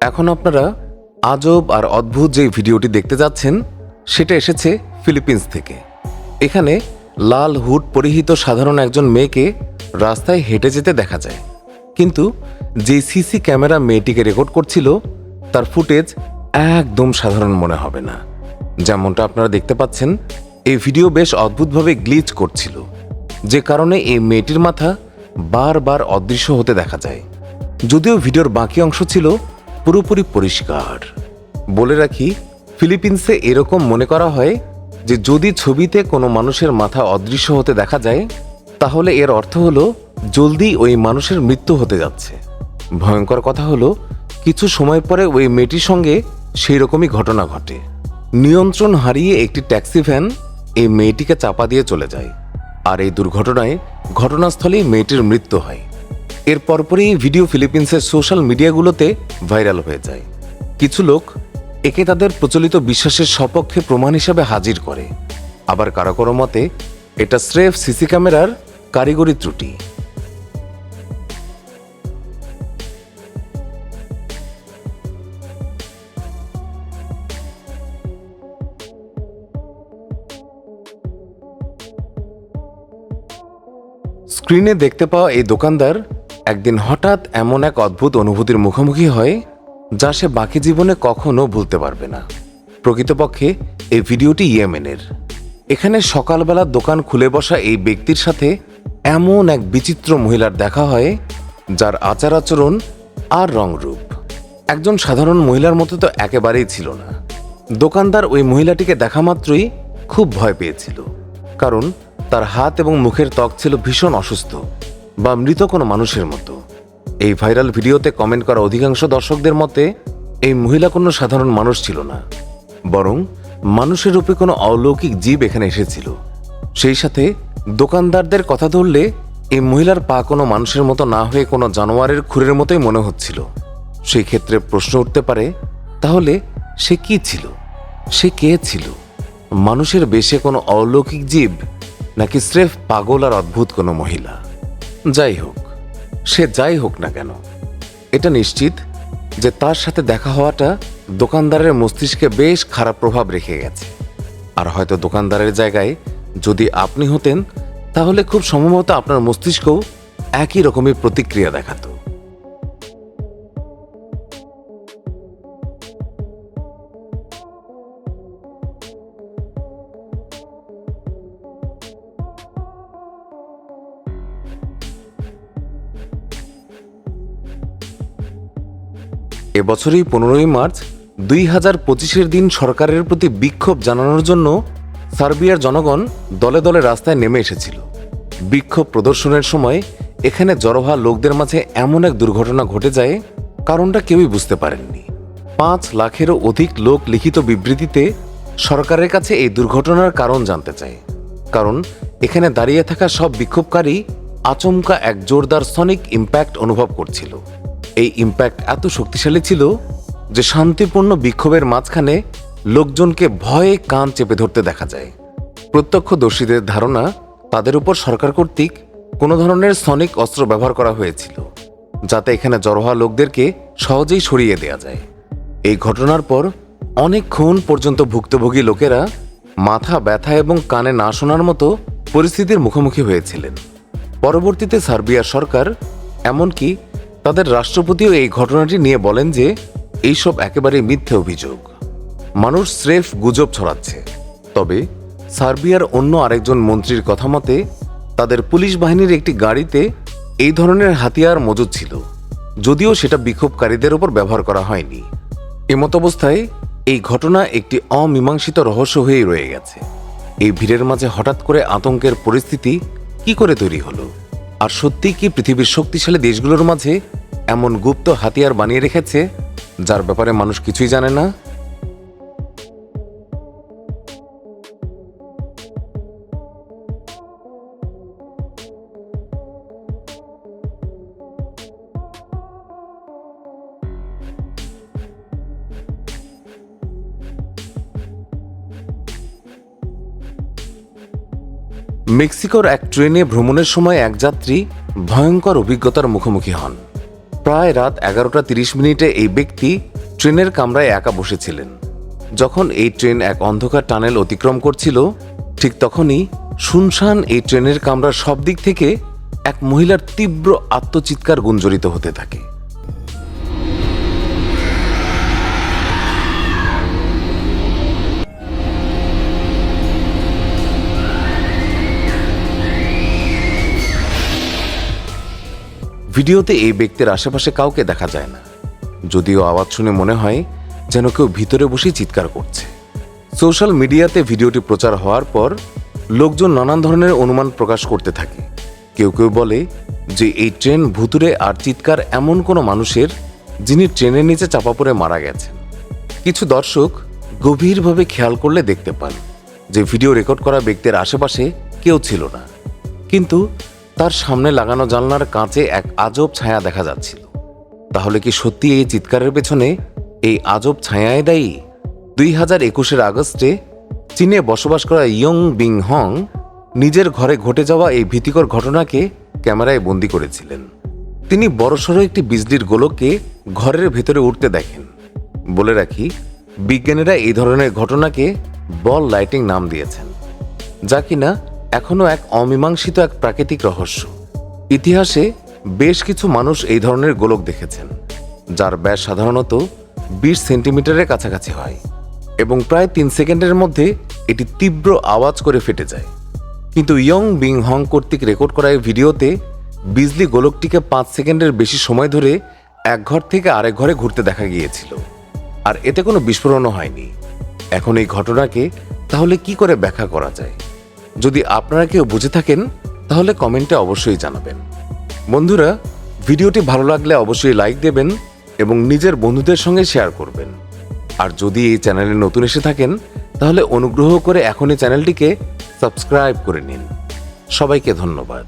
এখন আপনারা আজব আর অদ্ভুত যে ভিডিওটি দেখতে যাচ্ছেন, সেটা এসেছে ফিলিপিন্স থেকে। এখানে লাল হুড পরিহিত সাধারণ একজন মেয়েকে রাস্তায় হেঁটে যেতে দেখা যায়। কিন্তু যে সিসি ক্যামেরা মেয়েটিকে রেকর্ড করছিল, তার ফুটেজ একদম সাধারণ মনে হবে না। যেমনটা আপনারা দেখতে পাচ্ছেন, এই ভিডিও বেশ অদ্ভুতভাবে গ্লিচ করছিল। যে কারণে এই মেয়েটির মাথা বারবার অদৃশ্য হতে দেখা যায়। যদিও ভিডিওর বাকি অংশ ছিল পুরোপুরি পরিষ্কার। বলে রাখি, ফিলিপিন্সে এরকম মনে করা হয় যে যদি ছবিতে কোনো মানুষের মাথা অদৃশ্য হতে দেখা যায়, তাহলে এর অর্থ হলো জলদি ওই মানুষের মৃত্যু হতে যাচ্ছে। ভয়ঙ্কর কথা হলো, কিছু সময় পরে ওই মেয়েটির সঙ্গে সেই রকমই ঘটনা ঘটে। নিয়ন্ত্রণ হারিয়ে একটি ট্যাক্সি ভ্যান এই মেয়েটিকে চাপা দিয়ে চলে যায়। আর এই দুর্ঘটনায় ঘটনাস্থলেই মেয়েটির মৃত্যু হয়। এর পরপরই এই ভিডিও ফিলিপিন্সের সোশ্যাল মিডিয়াগুলোতে ভাইরাল হয়ে যায়। কিছু লোক একে তাদের প্রচলিত বিশ্বাসের সপক্ষে প্রমাণ হিসাবে হাজির করে। আবার কারও কারও মতে, এটা স্রেফ সিসি ক্যামেরার কারিগরি ত্রুটি। স্ক্রিনে দেখতে পাওয়া এই দোকানদার একদিন হঠাৎ এমন এক অদ্ভুত অনুভূতির মুখোমুখি হয়, যা সে বাকি জীবনে কখনো ভুলতে পারবে না। প্রকৃতপক্ষে, এই ভিডিওটি ইয়েমেনের। এখানে সকালবেলা দোকান খুলে বসা এই ব্যক্তির সাথে এমন এক বিচিত্র মহিলার দেখা হয়, যার আচার আচরণ আর রংরূপ। একজন সাধারণ মহিলার মতো তো একেবারেই ছিল না। দোকানদার ওই মহিলাটিকে দেখা মাত্রই খুব ভয় পেয়েছিল, কারণ তার হাত এবং মুখের ত্বক ছিল ভীষণ অসুস্থ। বা মৃত কোনো মানুষের মতো। এই ভাইরাল ভিডিওতে কমেন্ট করা অধিকাংশ দর্শকদের মতে, এই মহিলা কোনো সাধারণ মানুষ ছিল না। বরং মানুষের রূপে কোনো অলৌকিক জীব এখানে এসেছিল। সেই সাথে দোকানদারদের কথা ধরলে, এই মহিলার পা কোনো মানুষের মতো না হয়ে কোনো জানোয়ারের খুরের মতোই মনে হচ্ছিল। সেই ক্ষেত্রে প্রশ্ন উঠতে পারে, তাহলে সে কি ছিল? সে কে ছিল? মানুষের বেশে কোনো অলৌকিক জীব, নাকি স্রেফ পাগল আর অদ্ভুত কোনো মহিলা? যাই হোক, সে যাই হোক না কেন, এটা নিশ্চিত যে তার সাথে দেখা হওয়াটা দোকানদারের মস্তিষ্কে বেশ খারাপ প্রভাব রেখে গেছে। আর হয়তো দোকানদারের জায়গায় যদি আপনি হতেন, তাহলে খুব সম্ভবত আপনার মস্তিষ্কও একই রকমের প্রতিক্রিয়া দেখাতো। এবছরই পনেরোই মার্চ দুই হাজার পঁচিশের দিন সরকারের প্রতি বিক্ষোভ জানানোর জন্য সার্বিয়ার জনগণ দলে দলে রাস্তায় নেমে এসেছিল। বিক্ষোভ প্রদর্শনের সময় এখানে জড়ো হওয়া লোকদের মাঝে এমন এক দুর্ঘটনা ঘটে যায়, কারণটা কেউই বুঝতে পারেননি। পাঁচ লাখেরও অধিক লোক লিখিত বিবৃতিতে সরকারের কাছে এই দুর্ঘটনার কারণ জানতে চায়। কারণ এখানে দাঁড়িয়ে থাকা সব বিক্ষোভকারী আচমকা এক জোরদার সনিক ইম্প্যাক্ট অনুভব করছিল। এই ইম্প্যাক্ট এত শক্তিশালী ছিল যে শান্তিপূর্ণ বিক্ষোভের মাঝখানে লোকজনকে ভয়ে কান চেপে ধরতে দেখা যায়। প্রত্যক্ষদর্শীদের ধারণা, তাদের উপর সরকার কর্তৃক কোনো ধরনের সনিক অস্ত্র ব্যবহার করা হয়েছিল, যাতে এখানে জড়ো হওয়া লোকদেরকে সহজেই সরিয়ে দেওয়া যায়। এই ঘটনার পর অনেকক্ষণ পর্যন্ত ভুক্তভোগী লোকেরা মাথা ব্যথা এবং কানে না শোনার মতো পরিস্থিতির মুখোমুখি হয়েছিলেন। পরবর্তীতে সার্বিয়ার সরকার, এমনকি তাদের রাষ্ট্রপতিও এই ঘটনাটি নিয়ে বলেন যে এইসব একেবারে মিথ্যে অভিযোগ। মানুষ স্রেফ গুজব ছড়াচ্ছে। তবে সার্বিয়ার অন্য আরেকজন মন্ত্রীর কথা মতে, তাদের পুলিশ বাহিনীর একটি গাড়িতে এই ধরনের হাতিয়ার মজুদ ছিল, যদিও সেটা বিক্ষোভকারীদের উপর ব্যবহার করা হয়নি। এমত অবস্থায় এই ঘটনা একটি অমীমাংসিত রহস্য হয়েই রয়ে গেছে। এই ভিড়ের মাঝে হঠাৎ করে আতঙ্কের পরিস্থিতি কি করে তৈরি হলো? আর সত্যিই কি পৃথিবীর শক্তিশালী দেশগুলোর মাঝে এমন গুপ্ত হাতিয়ার বানিয়ে রেখেছে, যার ব্যাপারে মানুষ কিছুই জানে না? মেক্সিকোর এক ট্রেনে ভ্রমণের সময় এক যাত্রী ভয়ঙ্কর অভিজ্ঞতার মুখোমুখি হন। প্রায় রাত এগারোটা তিরিশ মিনিটে এই ব্যক্তি ট্রেনের কামরায় একা বসেছিলেন। যখন এই ট্রেন এক অন্ধকার টানেল অতিক্রম করছিল, ঠিক তখনই শুনশান এই ট্রেনের কামরার সব দিক থেকে এক মহিলার তীব্র আত্মচিৎকার গুঞ্জরিত হতে থাকে। ভিডিওতে এই ব্যক্তির আশেপাশে কাউকে দেখা যায় না। যদিও আওয়াজ শুনে মনে হয় যেন কেউ ভিতরে বসে চিৎকার করছে। সোশ্যাল মিডিয়াতে ভিডিওটি প্রচার হওয়ার পর লোকজন নানান ধরনের অনুমান প্রকাশ করতে থাকে। কেউ কেউ বলে যে এই ট্রেন ভুতুরে আর চিৎকার এমন কোনো মানুষের যিনি ট্রেনের নিচে চাপা পড়ে মারা গেছেন। কিছু দর্শক গভীরভাবে খেয়াল করলে দেখতে পান যে ভিডিও রেকর্ড করা ব্যক্তির আশেপাশে কেউ ছিল না। কিন্তু তার সামনে লাগানো জানলার কাঁচে এক আজব ছায়া দেখা যাচ্ছিল। তাহলে কি সত্যি এই চিৎকারের পেছনে এই আজব ছায়ায় দায়ী? দুই হাজার একুশের আগস্টে চীনে বসবাস করা ইয়ং বিং হং নিজের ঘরে ঘটে যাওয়া এই ভীতিকর ঘটনাকে ক্যামেরায় বন্দি করেছিলেন। তিনি বড়সড় একটি বিজলির গোলককে ঘরের ভেতরে উঠতে দেখেন। বলে রাখি, বিজ্ঞানীরা এই ধরনের ঘটনাকে বল লাইটিং নাম দিয়েছেন। যা কিনা এখনও এক অমীমাংসিত এক প্রাকৃতিক রহস্য। ইতিহাসে বেশ কিছু মানুষ এই ধরনের গোলক দেখেছেন, যার ব্যাস সাধারণত বিশ সেন্টিমিটারের কাছাকাছি হয় এবং প্রায় তিন সেকেন্ডের মধ্যে এটি তীব্র আওয়াজ করে ফেটে যায়। কিন্তু ইয়ং বিং হং কর্তৃক রেকর্ড করা এই ভিডিওতে বিজলি গোলকটিকে পাঁচ সেকেন্ডের বেশি সময় ধরে এক ঘর থেকে আরেক ঘরে ঘুরতে দেখা গিয়েছিল। আর এতে কোনো বিস্ফোরণও হয়নি। এখন এই ঘটনাকে তাহলে কি করে ব্যাখ্যা করা যায়? যদি আপনারা কেউ বুঝে থাকেন, তাহলে কমেন্টে অবশ্যই জানাবেন। বন্ধুরা, ভিডিওটি ভালো লাগলে অবশ্যই লাইক দেবেন এবং নিজের বন্ধুদের সঙ্গে শেয়ার করবেন। আর যদি এই চ্যানেলে নতুন এসে থাকেন, তাহলে অনুগ্রহ করে এখনই চ্যানেলটিকে সাবস্ক্রাইব করে নিন। সবাইকে ধন্যবাদ।